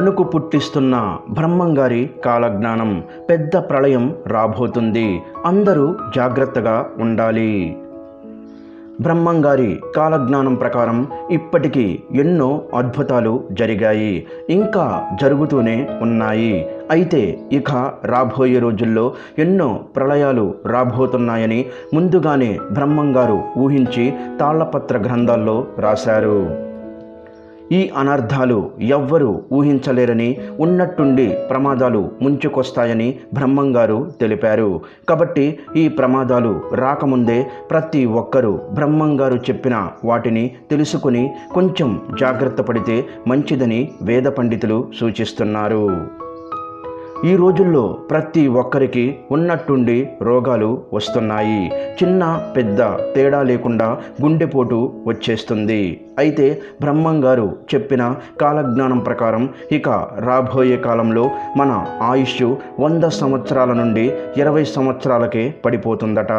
వణుకు పుట్టిస్తున్న బ్రహ్మంగారి కాలజ్ఞానం పెద్ద ప్రళయం రాబోతుంది. అందరూ జాగ్రత్తగా ఉండాలి. బ్రహ్మంగారి కాలజ్ఞానం ప్రకారం ఇప్పటికీ ఎన్నో అద్భుతాలు జరిగాయి. ఇంకా జరుగుతూనే ఉన్నాయి. అయితే ఇక రాబోయే రోజుల్లో ఎన్నో ప్రళయాలు రాబోతున్నాయని ముందుగానే బ్రహ్మంగారు ఊహించి తాళ్ళపత్ర గ్రంథాల్లో రాశారు. ఈ అనర్థాలు ఎవ్వరూ ఊహించలేరని ఉన్నట్టుండి ప్రమాదాలు ముంచుకొస్తాయని బ్రహ్మంగారు తెలిపారు. కాబట్టి ఈ ప్రమాదాలు రాకముందే ప్రతి ఒక్కరూ బ్రహ్మంగారు చెప్పిన వాటిని తెలుసుకుని కొంచెం జాగ్రత్త పడితే మంచిదని వేద పండితులు సూచిస్తున్నారు. ఈ రోజుల్లో ప్రతి ఒక్కరికి ఉన్నట్టుండి రోగాలు వస్తున్నాయి. చిన్న పెద్ద తేడా లేకుండా గుండెపోటు వచ్చేస్తుంది. అయితే బ్రహ్మం గారు చెప్పిన కాలజ్ఞానం ప్రకారం ఇక రాబోయే కాలంలో మన ఆయుష్ వంద సంవత్సరాల నుండి ఇరవై సంవత్సరాలకే పడిపోతుందట.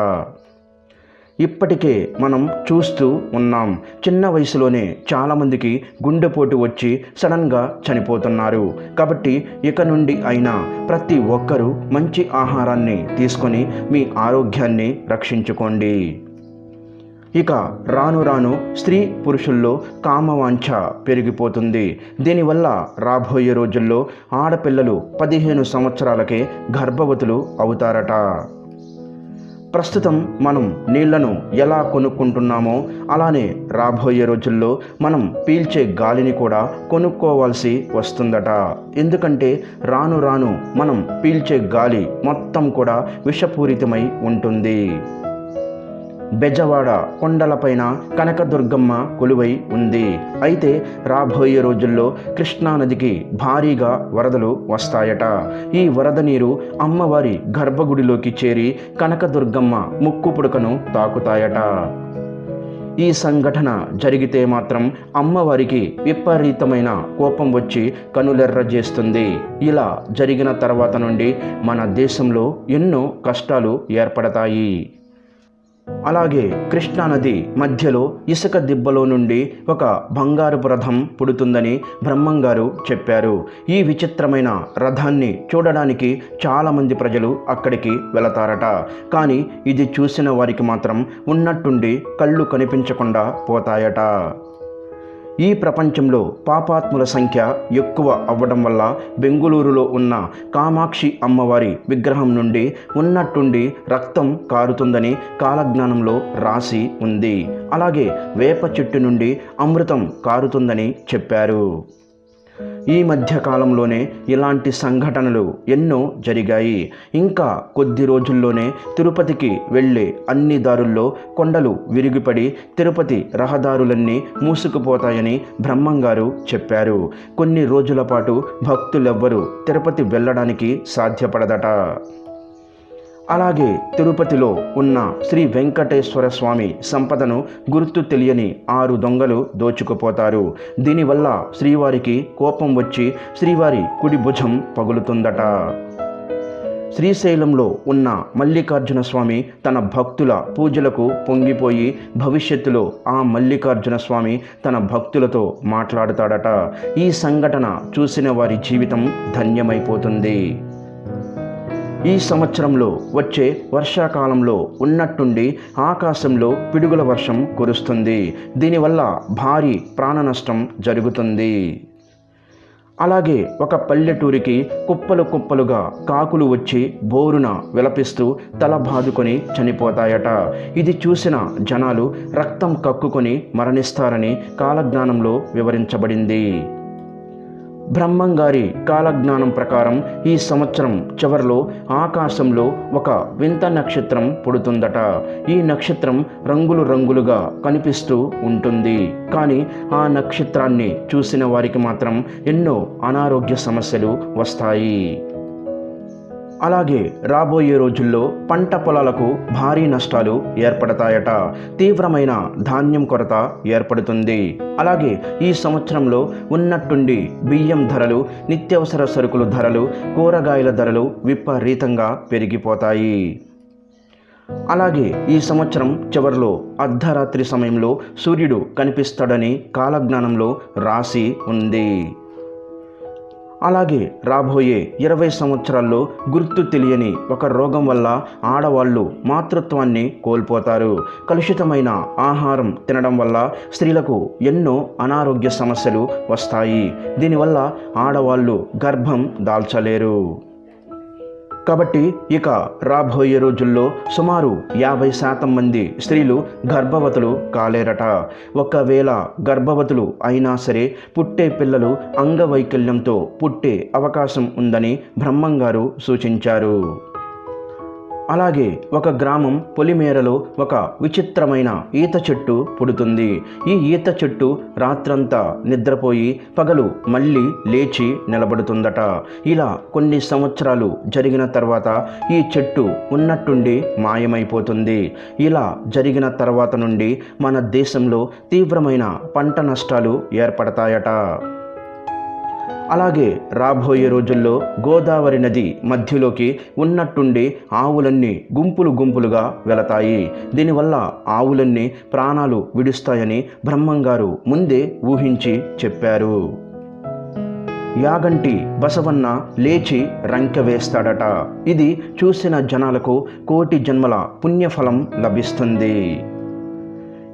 ఇప్పటికే మనం చూస్తూ ఉన్నాం. చిన్న వయసులోనే చాలామందికి గుండెపోటు వచ్చి సడన్గా చనిపోతున్నారు. కాబట్టి ఇక నుండి అయినా ప్రతి ఒక్కరూ మంచి ఆహారాన్ని తీసుకొని మీ ఆరోగ్యాన్ని రక్షించుకోండి. ఇక రాను రాను స్త్రీ పురుషుల్లో కామవాంఛ పెరిగిపోతుంది. దీనివల్ల రాబోయే రోజుల్లో ఆడపిల్లలు పదిహేను సంవత్సరాలకే గర్భవతులు అవుతారట. ప్రస్తుతం మనం నీళ్ళను ఎలా కొనుక్కుంటున్నామో అలానే రాబోయే రోజుల్లో మనం పీల్చే గాలిని కూడా కొనుక్కోవాల్సి వస్తుందట. ఎందుకంటే రాను రాను మనం పీల్చే గాలి మొత్తం కూడా విషపూరితమై ఉంటుంది. బెజవాడ కొండలపైన కనకదుర్గమ్మ కొలువై ఉంది. అయితే రాబోయే రోజుల్లో కృష్ణానదికి భారీగా వరదలు వస్తాయట. ఈ వరద నీరు అమ్మవారి గర్భగుడిలోకి చేరి కనకదుర్గమ్మ ముక్కు పుడకను తాకుతాయట. ఈ సంఘటన జరిగితే మాత్రం అమ్మవారికి విపరీతమైన కోపం వచ్చి కనులెర్ర చేస్తుంది. ఇలా జరిగిన తర్వాత నుండి మన దేశంలో ఎన్నో కష్టాలు ఏర్పడతాయి. అలాగే కృష్ణానది మధ్యలో ఇసుక దిబ్బలో నుండి ఒక బంగారపు రథం పుడుతుందని బ్రహ్మంగారు చెప్పారు. ఈ విచిత్రమైన రథాన్ని చూడడానికి చాలామంది ప్రజలు అక్కడికి వెళతారట. కానీ ఇది చూసిన వారికి మాత్రం ఉన్నట్టుండి కళ్ళు కనిపించకుండా పోతాయట. ఈ ప్రపంచంలో పాపాత్ముల సంఖ్య ఎక్కువ అవ్వడం వల్ల బెంగుళూరులో ఉన్న కామాక్షి అమ్మవారి విగ్రహం నుండి ఉన్నట్టుండి రక్తం కారుతుందని కాలజ్ఞానంలో రాసి ఉంది. అలాగే వేప చెట్టు నుండి అమృతం కారుతుందని చెప్పారు. ఈ మధ్య కాలంలోనే ఇలాంటి సంఘటనలు ఎన్నో జరిగాయి. ఇంకా కొద్ది రోజుల్లోనే తిరుపతికి వెళ్ళే అన్ని దారుల్లో కొండలు విరిగిపడి తిరుపతి రహదారులన్నీ మూసుకుపోతాయని బ్రహ్మంగారు చెప్పారు. కొన్ని రోజుల పాటు భక్తులెవ్వరూ తిరుపతి వెళ్ళడానికి సాధ్యపడదట. అలాగే తిరుపతిలో ఉన్న శ్రీ వెంకటేశ్వర స్వామి సంపదను గుర్తు తెలియని ఆరు దొంగలు దోచుకుపోతారు. దీనివల్ల శ్రీవారికి కోపం వచ్చి శ్రీవారి కుడి భుజం పగులుతుందట. శ్రీశైలంలో ఉన్న మల్లికార్జున స్వామి తన భక్తుల పూజలకు పొంగిపోయి భవిష్యత్తులో ఆ మల్లికార్జున స్వామి తన భక్తులతో మాట్లాడతాడట. ఈ సంఘటన చూసిన వారి జీవితం ధన్యమైపోతుంది. ఈ సంవత్సరంలో వచ్చే వర్షాకాలంలో ఉన్నట్టుండి ఆకాశంలో పిడుగుల వర్షం కురుస్తుంది. దీనివల్ల భారీ ప్రాణ నష్టం జరుగుతుంది. అలాగే ఒక పల్లెటూరికి కుప్పలు కుప్పలుగా కాకులు వచ్చి బోరున విలపిస్తూ తల బాదుకొని చనిపోతాయట. ఇది చూసిన జనాలు రక్తం కక్కుకొని మరణిస్తారని కాలజ్ఞానంలో వివరించబడింది. బ్రహ్మంగారి కాలజ్ఞానం ప్రకారం ఈ సంవత్సరం చివరిలో ఆకాశంలో ఒక వింత నక్షత్రం పుడుతుందట. ఈ నక్షత్రం రంగులు రంగులుగా కనిపిస్తూ ఉంటుంది. కానీ ఆ నక్షత్రాన్ని చూసిన వారికి మాత్రం ఎన్నో అనారోగ్య సమస్యలు వస్తాయి. అలాగే రాబోయే రోజుల్లో పంట పొలాలకు భారీ నష్టాలు ఏర్పడతాయట. తీవ్రమైన ధాన్యం కొరత ఏర్పడుతుంది. అలాగే ఈ సంవత్సరంలో ఉన్నట్టుండి బియ్యం ధరలు నిత్యావసర సరుకులు ధరలు కూరగాయల ధరలు విపరీతంగా పెరిగిపోతాయి. అలాగే ఈ సంవత్సరం చివరిలో అర్ధరాత్రి సమయంలో సూర్యుడు కనిపిస్తాడని కాలజ్ఞానంలో రాసి ఉంది. అలాగే రాబోయే ఇరవై సంవత్సరాల్లో గుర్తు తెలియని ఒక రోగం వల్ల ఆడవాళ్ళు మాతృత్వాన్ని కోల్పోతారు. కలుషితమైన ఆహారం తినడం వల్ల స్త్రీలకు ఎన్నో అనారోగ్య సమస్యలు వస్తాయి. దీనివల్ల ఆడవాళ్ళు గర్భం దాల్చలేరు. కాబట్టి ఇక రాబోయే రోజుల్లో సుమారు యాభై శాతం మంది స్త్రీలు గర్భవతులు కాలేరట. ఒకవేళ గర్భవతులు అయినా సరే పుట్టే పిల్లలు అంగవైకల్యంతో పుట్టే అవకాశం ఉందని బ్రహ్మంగారు సూచించారు. అలాగే ఒక గ్రామం పొలిమేరలో ఒక విచిత్రమైన ఈత చెట్టు పుడుతుంది. ఈ ఈత చెట్టు రాత్రంతా నిద్రపోయి పగలు మళ్ళీ లేచి నిలబడుతుందట. ఇలా కొన్ని సంవత్సరాలు జరిగిన తర్వాత ఈ చెట్టు ఉన్నట్టుండి మాయమైపోతుంది. ఇలా జరిగిన తర్వాత నుండి మన దేశంలో తీవ్రమైన పంట నష్టాలు ఏర్పడతాయట. అలాగే రాబోయే రోజుల్లో గోదావరి నది మధ్యలోకి ఉన్నట్టుండి ఆవులన్నీ గుంపులు గుంపులుగా వెళతాయి. దీనివల్ల ఆవులన్నీ ప్రాణాలు విడుస్తాయని బ్రహ్మంగారు ముందే ఊహించి చెప్పారు. యాగంటి బసవన్న లేచి రంకె వేస్తాడట. ఇది చూసిన జనాలకు కోటి జన్మల పుణ్యఫలం లభిస్తుంది.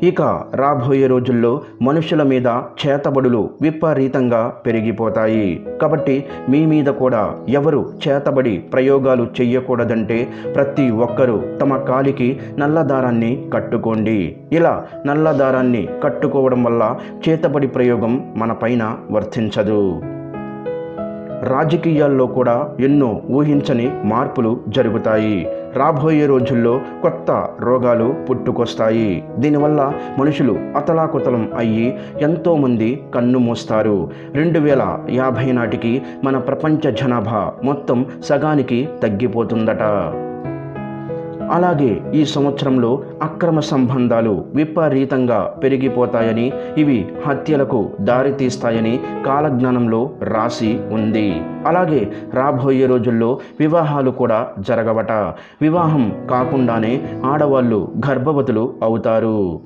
ఇక రాబోయే రోజుల్లో మనుషుల మీద చేతబడులు విపరీతంగా పెరిగిపోతాయి. కాబట్టి మీ మీద కూడా ఎవరు చేతబడి ప్రయోగాలు చెయ్యకూడదంటే ప్రతి ఒక్కరూ తమ కాలికి నల్లదారాన్ని కట్టుకోండి. ఇలా నల్లదారాన్ని కట్టుకోవడం వల్ల చేతబడి ప్రయోగం మన పైన వర్తించదు. రాజకీయాల్లో కూడా ఎన్నో ఊహించని మార్పులు జరుగుతాయి. రాబోయే రోజుల్లో కొత్త రోగాలు పుట్టుకొస్తాయి. దీనివల్ల మనుషులు అతలాకుతలం అయ్యి ఎంతోమంది కన్ను మూస్తారు. రెండు వేల యాభై నాటికి మన ప్రపంచ జనాభా మొత్తం సగానికి తగ్గిపోతుందట. అలాగే ఈ సంవత్సరంలో అక్రమ సంబంధాలు విపరీతంగా పెరిగిపోతాయని ఇవి హత్యలకు దారితీస్తాయని కాలజ్ఞానంలో రాసి ఉంది. అలాగే రాబోయే రోజుల్లో వివాహాలు కూడా జరగవట. వివాహం కాకుండానే ఆడవాళ్ళు గర్భవతులు అవుతారు.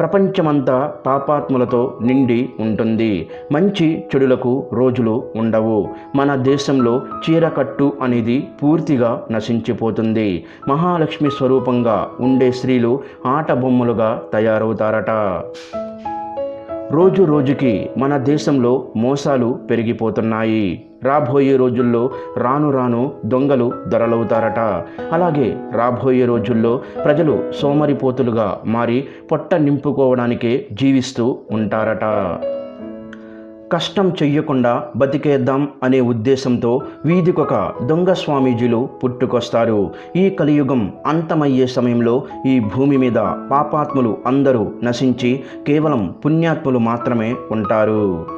ప్రపంచమంతా పాపాత్ములతో నిండి ఉంటుంది. మంచి చెడులకు రోజులు ఉండవు. మన దేశంలో చీరకట్టు అనేది పూర్తిగా నశించిపోతుంది. మహాలక్ష్మి స్వరూపంగా ఉండే స్త్రీలు ఆట బొమ్మలుగా తయారవుతారట. రోజు రోజుకి మన దేశంలో మోసాలు పెరిగిపోతున్నాయి. రాబోయే రోజుల్లో రాను రాను దొంగలు దొరలవుతారట అలాగే రాబోయే రోజుల్లో ప్రజలు సోమరిపోతులుగా మారి పొట్ట నింపుకోవడానికే జీవిస్తూ ఉంటారట. కష్టం చెయ్యకుండా బతికేద్దాం అనే ఉద్దేశంతో వీధికొక దొంగ స్వామీజీలు పుట్టుకొస్తారు. ఈ కలియుగం అంతమయ్యే సమయంలో ఈ భూమి మీద పాపాత్ములు అందరూ నశించి కేవలం పుణ్యాత్ములు మాత్రమే ఉంటారు.